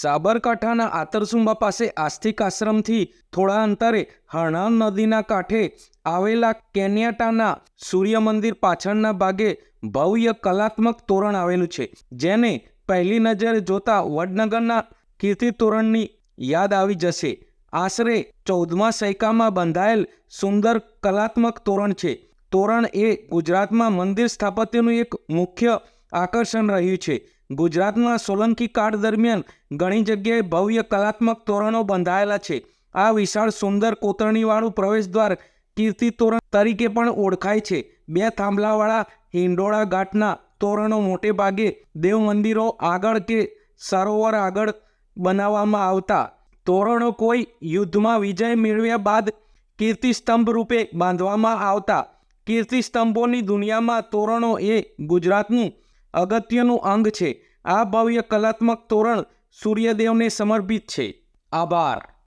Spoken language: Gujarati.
સાબરકાંઠાના આતરસુંબા પાસે આસ્તિક આશ્રમથી થોડા અંતરે હરણાવ નદીના કાંઠે આવેલા કેન્યાટાના સૂર્ય મંદિર પાછળના ભાગે ભવ્ય કલાત્મક તોરણ આવેલું છે, જેને પહેલી નજરે જોતા વડનગરના કીર્તિ તોરણની યાદ આવી જશે. આશરે ચૌદમા સૈકામાં બંધાયેલ સુંદર કલાત્મક તોરણ છે. તોરણ એ ગુજરાતમાં મંદિર સ્થાપત્યનું એક મુખ્ય આકર્ષણ રહ્યું છે. ગુજરાતમાં સોલંકી કાળ દરમિયાન ઘણી જગ્યાએ ભવ્ય કલાત્મક તોરણો બંધાયેલા છે. આ વિશાળ સુંદર કોતરણીવાળું પ્રવેશદ્વાર કીર્તિ તોરણ તરીકે પણ ઓળખાય છે. બે થાંભલાવાળા હિંડોળા ઘાટના તોરણો મોટે ભાગે દેવ મંદિરો આગળ કે સરોવર આગળ બનાવવામાં આવતા. તોરણો કોઈ યુદ્ધમાં વિજય મેળવ્યા બાદ કીર્તિસ્તંભ રૂપે બાંધવામાં આવતા. કીર્તિસ્તંભોની દુનિયામાં તોરણો એ ગુજરાતનું અગત્યનું અંગ છે. આ ભવ્ય કલાત્મક તોરણ સૂર્યદેવને સમર્પિત છે. આભાર.